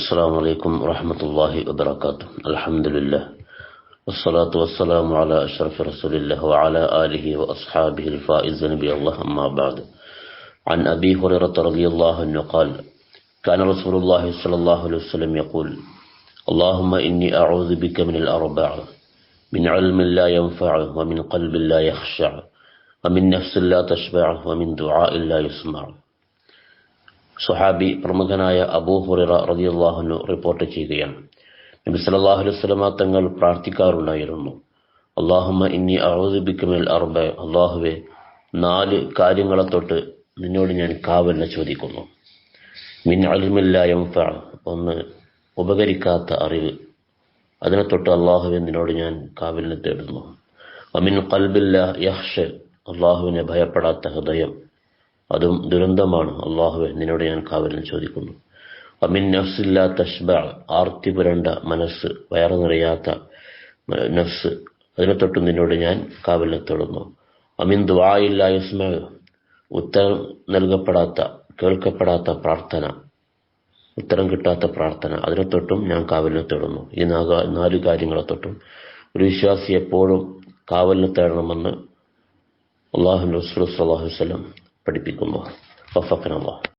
السلام عليكم ورحمة الله وبركاته. الحمد لله. والصلاة والسلام على أشرف رسول الله وعلى آله وأصحابه الفائز نبي الله أما بعد. عن أبي هريرة رضي الله عنه قال كان رسول الله صلى الله عليه وسلم يقول اللهم إني أعوذ بك من الأربع من علم لا ينفع ومن قلب لا يخشع ومن نفس لا تشبع ومن دعاء لا يسمع. സുഹാബി പ്രമുഖനായ അബൂ ഹുറ അള്ളാഹുനു റിപ്പോർട്ട് ചെയ്യുകയാണ്. നബി സല്ലല്ലാഹു അലൈഹി തങ്ങൾ പ്രാർത്ഥിക്കാറുണ്ടായിരുന്നു. അള്ളാഹുമ്മ ഇന്നി അഊദുബിക്കമിൽ അറുബ അള്ളാഹുവെ നാല് കാര്യങ്ങളെ തൊട്ട് നിന്നോട് ഞാൻ കാവലിനെ ചോദിക്കുന്നു. മിൻ അൽമില്ല യംഫ ഒന്ന് ഉപകരിക്കാത്ത അറിവ്. അതിനെ തൊട്ട് അള്ളാഹുവെ നിന്നോട് ഞാൻ കാവലിനെ തേടുന്നു. അമിൻ കൽബില്ല യഹ്ഷ്. അള്ളാഹുവിനെ ഭയപ്പെടാത്ത ഹൃദയം. അതും ദുരന്തമാണ്. അള്ളാഹുവെ നിന്നോട് ഞാൻ കാവലിന് ചോദിക്കുന്നു. അമിൻ നഫ്സില്ലാ തഷ്ബ ആർത്തി പുരണ്ട മനസ്സ് വയറു നിറയാത്ത നഫ്സ് അതിനെ തൊട്ടും നിന്നോട് ഞാൻ കാവലിനെ തൊടുന്നു. അമിൻ ദുആയില്ല യസ്മ ഉത്തരം നൽകപ്പെടാത്ത കേൾക്കപ്പെടാത്ത പ്രാർത്ഥന ഉത്തരം കിട്ടാത്ത പ്രാർത്ഥന അതിനെ തൊട്ടും ഞാൻ കാവലിനെ തേടുന്നു. ഈ നാല് കാര്യങ്ങളെ തൊട്ടും ഒരു വിശ്വാസി എപ്പോഴും കാവലിനെ തേടണമെന്ന് അള്ളാഹു റസൂൽ സല്ലാഹു വസ്ലം പഠിപ്പിക്കുന്നു. അള്ളാഹ്